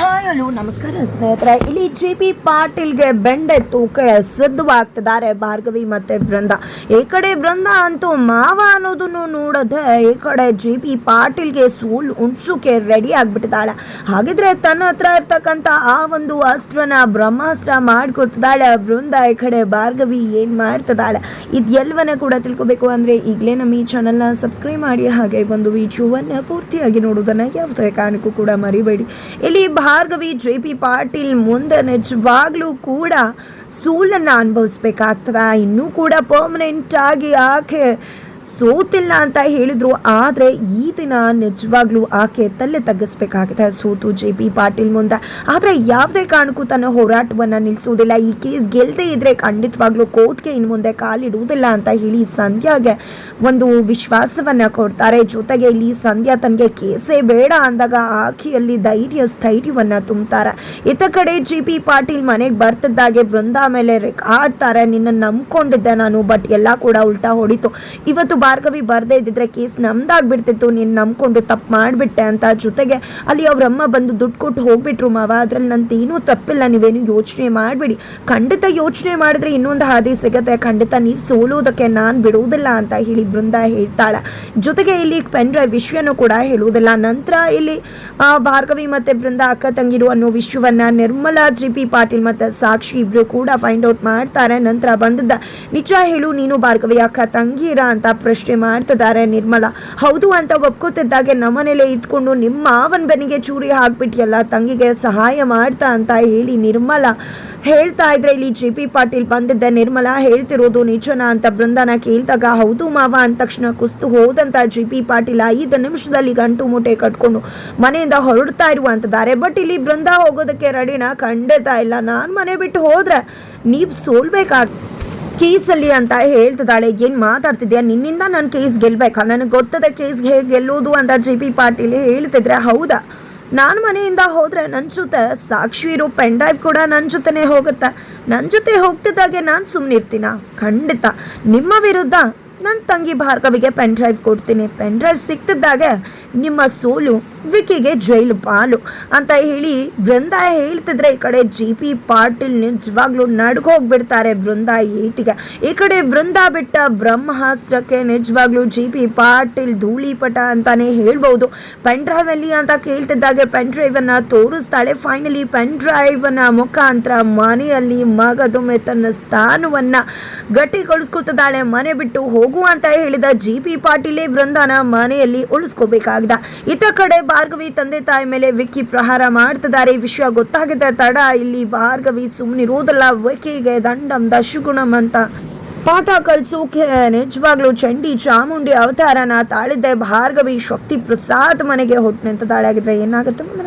Hi, hello, ನಮಸ್ಕಾರ ಸ್ನೇಹಿತರೆ. ಇಲ್ಲಿ ಜಿ ಪಿ ಪಾಟೀಲ್ಗೆ ಬೆಂಡೆ ತೂಕ ಸಿದ್ಧವಾಗ್ತಿದ್ದಾರೆ ಭಾರ್ಗವಿ ಮತ್ತೆ ಬೃಂದ ಈ ಕಡೆ ಬೃಂದ ಅಂತೂ ಮಾವ ಅನ್ನೋದನ್ನು ನೋಡದೆ ಈ ಕಡೆ ಜಿ ಪಿ ಪಾಟೀಲ್ಗೆ ಸೂಲ್, ಉಣ್ಸೋಕೆ ರೆಡಿ ಆಗ್ಬಿಟ್ಟಿದ್ದಾಳೆ. ಹಾಗಿದ್ರೆ ತನ್ನ ಹತ್ರ ಇರ್ತಕ್ಕಂಥ ಆ ಒಂದು ಅಸ್ತ್ರನ ಬ್ರಹ್ಮಾಸ್ತ್ರ ಮಾಡ್ಕೊಡ್ತಿದ್ದಾಳೆ. ಬೃಂದ ಈ ಕಡೆ ಭಾರ್ಗವಿ ಏನ್ ಮಾಡ್ತಿದ್ದಾಳೆ? ಇದೆಲ್ಲವನ್ನ ಕೂಡ ತಿಳ್ಕೊಬೇಕು ಅಂದ್ರೆ ಈಗಲೇ ನಮ್ಮ ಈ ಚಾನಲ್ನ ಸಬ್ಸ್ಕ್ರೈಬ್ ಮಾಡಿ ಹಾಗೆ ಒಂದು ವಿಡಿಯೋವನ್ನ ಪೂರ್ತಿಯಾಗಿ ನೋಡೋದನ್ನ ಯಾವುದೇ ಕಾರಣಕ್ಕೂ ಕೂಡ ಮರಿಬೇಡಿ. ಇಲ್ಲಿ ಭಾರ್ಗವಿ ಜೆ ಪಿ ಪಾಟೀಲ್ ಮುಂದೆ ನಿಜವಾಗ್ಲೂ ಕೂಡ ಸೂಲನ್ನು ಅನುಭವಿಸ್ಬೇಕಾಗ್ತದ. ಇನ್ನೂ ಕೂಡ ಪರ್ಮನೆಂಟ್ ಆಗಿ ಆಕೆ ಸೋತಿಲ್ಲ ಅಂತ ಹೇಳಿದ್ರು, ಆದರೆ ಈ ದಿನ ನಿಜವಾಗ್ಲೂ ಆಕೆ ತಲೆ ತಗ್ಗಿಸ್ಬೇಕಾಗಿದೆ. ಸೋತು ಜೆ ಪಿ ಪಾಟೀಲ್ ಮುಂದೆ. ಆದರೆ ಯಾವುದೇ ಕಾರಣಕ್ಕೂ ತನ್ನ ಹೋರಾಟವನ್ನು ನಿಲ್ಲಿಸೋದಿಲ್ಲ ಈ ಕೇಸ್ ಗೆಲ್ಲದೆ ಇದ್ರೆ ಖಂಡಿತವಾಗ್ಲೂ ಕೋರ್ಟ್ಗೆ ಇನ್ನು ಮುಂದೆ ಕಾಲಿಡುವುದಿಲ್ಲ ಅಂತ ಹೇಳಿ ಸಂಧ್ಯಾಗೆ ಒಂದು ವಿಶ್ವಾಸವನ್ನ ಕೊಡ್ತಾರೆ. ಜೊತೆಗೆ ಇಲ್ಲಿ ಸಂಧ್ಯಾ ತನಗೆ ಕೇಸೇ ಬೇಡ ಅಂದಾಗ ಆಕೆಯಲ್ಲಿ ಧೈರ್ಯ, ಸ್ಥೈರ್ಯವನ್ನ ತುಂಬ್ತಾರೆ. ಇತ ಕಡೆ ಜಿ ಪಿ ಪಾಟೀಲ್ ಮನೆಗೆ ಬರ್ತಿದ್ದಾಗೆ ಬೃಂದಾ ಮೇಲೆ ಆಡ್ತಾರೆ ನಿನ್ನ ನಂಬ್ಕೊಂಡಿದ್ದೆ ನಾನು, ಬಟ್ ಎಲ್ಲ ಕೂಡ ಉಲ್ಟಾ ಹೊಡಿತು. ಇವತ್ತು ಭಾರ್ಗವಿ ಬರದೇ ಇದ್ದಿದ್ರೆ ಕೇಸ್ ನಮ್ದಾಗ್ಬಿಡ್ತಿತ್ತು. ನೀನು ನಂಬ್ಕೊಂಡು ತಪ್ಪು ಮಾಡಿಬಿಟ್ಟೆ ಅಂತ ಜೊತೆಗೆ ಅಲ್ಲಿ ಅವ್ರಮ್ಮ ಬಂದು ದುಡ್ಡು ಕೊಟ್ಟು ಹೋಗ್ಬಿಟ್ರು ಮಾವ. ಅದ್ರಲ್ಲಿ ನಂತೇನೂ ತಪ್ಪಿಲ್ಲ. ನೀವೇನು ಯೋಚನೆ ಮಾಡಬೇಡಿ. ಖಂಡಿತ ಯೋಚನೆ ಮಾಡಿದ್ರೆ ಇನ್ನೊಂದು ಹಾದಿ ಸಿಗತ್ತೆ. ಖಂಡಿತ ನೀವು ಸೋಲೋದಕ್ಕೆ ನಾನು ಬಿಡುವುದಿಲ್ಲ ಅಂತ ಹೇಳಿ ಬೃಂದ ಹೇಳ್ತಾಳೆ. ಜೊತೆಗೆ ಇಲ್ಲಿ ಪೆನ್ ಡ್ರೈವ್ ವಿಷಯನೂ ಕೂಡ ಹೇಳುವುದಿಲ್ಲ ನಂತರ ಇಲ್ಲಿ ಭಾರ್ಗವಿ ಮತ್ತೆ ಬೃಂದ ಅಕ್ಕ ತಂಗಿರು ಅನ್ನೋ ವಿಷಯವನ್ನ ನಿರ್ಮಲಾ, ಜಿ ಪಿ ಪಾಟೀಲ್ ಮತ್ತೆ ಸಾಕ್ಷಿ ಇಬ್ರು ಕೂಡ ಫೈಂಡ್ ಔಟ್ ಮಾಡ್ತಾರೆ. ನಂತರ ಬಂದಿದ್ದ, ನಿಜ ಹೇಳು ನೀನು ಭಾರ್ಗವಿ ಅಕ್ಕ ತಂಗಿರ ಅಂತ ಪ್ರಶ್ನೆ ಮಾಡ್ತಿದ್ದಾರೆ ನಿರ್ಮಲಾ. ಹೌದು ಅಂತ ಒಪ್ಕೋತಿದ್ದಾಗೆ ನಮ್ಮನೇಲೆ ಇದ್ಕೊಂಡು ನಿಮ್ಮ ಮಾವನ್ ಬೆನ್ನಿಗೆ ಚೂರಿ ಹಾಕ್ಬಿಟ್ಟಿಯಲ್ಲ ತಂಗಿಗೆ ಸಹಾಯ ಮಾಡ್ತಾ ಅಂತ ಹೇಳಿ ನಿರ್ಮಲಾ. ಹೇಳ್ತಾ ಇದ್ರೆ ಇಲ್ಲಿ ಜೆ ಪಿ ಪಾಟೀಲ್ ಬಂದಿದ್ದೆ. ನಿರ್ಮಲಾ ಹೇಳ್ತಿರೋದು ನಿಜನ ಅಂತ ಬೃಂದನ ಕೇಳಿದಾಗ, ಹೌದು ಮಾವ ಅಂದ ತಕ್ಷಣ ಕುಸ್ತು ಹೋದಂತ ಜೆ ಪಿ ಪಾಟೀಲ್ ಐದು ನಿಮಿಷದಲ್ಲಿ ಗಂಟು ಮೂಟೆ ಕಟ್ಕೊಂಡು ಮನೆಯಿಂದ ಹೊರಡ್ತಾ ಇರುವಂತಿದ್ದಾರೆ. ಬಟ್ ಇಲ್ಲಿ ಬೃಂದ ಹೋಗೋದಕ್ಕೆ ರೆಡಿನ? ಖಂಡಿತ ಇಲ್ಲ. ನಾನು ಮನೆ ಬಿಟ್ಟು ಹೋದ್ರೆ ನೀವು ಸೋಲ್ಬೇಕಾಗ ಕೇಸಲ್ಲಿ ಅಂತ ಹೇಳ್ತಿದ್ದಾಳೆ. ಏನ್ ಮಾತಾಡ್ತಿದ್ಯಾ? ನಿನ್ನಿಂದ ನಾನು ಕೇಸ್ ಗೆಲ್ಬೇಕಾ? ನನಗೆ ಗೊತ್ತದೆ ಕೇಸ್ ಹೇಗೆ ಗೆಲ್ಲೋದು ಅಂತ ಜೆ ಪಿ ಪಾಟೀಲ್ ಹೇಳ್ತಿದ್ರೆ, ಹೌದಾ? ನಾನು ಮನೆಯಿಂದ ಹೋದ್ರೆ ನನ್ನ ಜೊತೆ ಸಾಕ್ಷಿ ಇರೋ ಪೆನ್ ಡ್ರೈವ್ ಕೂಡ ನನ್ನ ಜೊತೆನೇ ಹೋಗುತ್ತೆ? ನನ್ನ ಜೊತೆ ಹೋಗ್ತಿದ್ದಾಗೆ ನಾನು ಸುಮ್ಮನಿರ್ತೀನ ಖಂಡಿತ. ನಿಮ್ಮ ವಿರುದ್ಧ ನನ್ನ ತಂಗಿ ಭಾರ್ಗವಿಗೆ ಪೆನ್ ಡ್ರೈವ್ ಕೊಡ್ತೀನಿ. ಪೆನ್ ಡ್ರೈವ್ ಸಿಕ್ತಿದ್ದಾಗ ನಿಮ್ಮ ಸೋಲು, ವಿಕಿಗೆ ಜೈಲು ಪಾಲು ಅಂತ ಹೇಳಿ ಬೃಂದ ಹೇಳ್ತಿದ್ರೆ ಈ ಕಡೆ ಜಿ ಪಿ ಪಾಟೀಲ್ ನಿಜವಾಗ್ಲೂ ನಡ್ಗೋಗ್ಬಿಡ್ತಾರೆ ಬೃಂದ ಏಟಿಗೆ. ಈ ಕಡೆ ಬೃಂದ ಬಿಟ್ಟ ಬ್ರಹ್ಮಾಸ್ತ್ರಕ್ಕೆ ನಿಜವಾಗ್ಲೂ ಜಿ ಪಿ ಪಾಟೀಲ್ ಧೂಳಿಪಟ ಅಂತಾನೆ ಹೇಳ್ಬೋದು. ಪೆನ್ ಡ್ರೈವ್ ಅಲ್ಲಿ ಅಂತ ಕೇಳ್ತಿದ್ದಾಗೆ ಪೆನ್ ಡ್ರೈವ್ ಅನ್ನ ತೋರಿಸ್ತಾಳೆ. ಫೈನಲಿ ಪೆನ್ ಡ್ರೈವ್ ಅನ್ನ ಮುಖಾಂತರ ಮನೆಯಲ್ಲಿ ಮಗದೊಮ್ಮೆ ತನ್ನ ಸ್ಥಾನವನ್ನ ಗಟ್ಟಿಗೊಳಿಸ್ಕೊತಿದ್ದಾಳೆ. ಮನೆ ಬಿಟ್ಟು ಹೋಗು ಅಂತ ಹೇಳಿದ ಜಿ ಪಿ ಪಾಟೀಲೇ ವೃಂದನ ಮನೆಯಲ್ಲಿ ಉಳಿಸ್ಕೋಬೇಕಾಗಿದೆ. ಇತ ಕಡೆ ಭಾರ್ಗವಿ ತಂದೆ ತಾಯಿ ಮೇಲೆ ವಿಕ್ಕಿ ಪ್ರಹಾರ ಮಾಡ್ತಿದ್ದಾರೆ. ವಿಷಯ ಗೊತ್ತಾಗಿದೆ ತಡ ಇಲ್ಲಿ ಭಾರ್ಗವಿ ಸುಮ್ಮನಿರೋದಲ್ಲ ವಿಕ್ಕಿಗೆ ದಂಡಂ ದಶಗುಣಂ ಅಂತ ಪಾಠ ಕಲ್ಸೋಕೆ ನಿಜವಾಗ್ಲೂ ಚಂಡಿ ಚಾಮುಂಡಿ ಅವತಾರನ ತಾಳಿದ್ದೆ. ಭಾರ್ಗವಿ ಶಕ್ತಿ ಪ್ರಸಾದ್ ಮನೆಗೆ ಹೊಟ್ಟು ನಿಂತದಾಳೆ ಆಗಿದ್ರೆ ಏನಾಗುತ್ತೆ?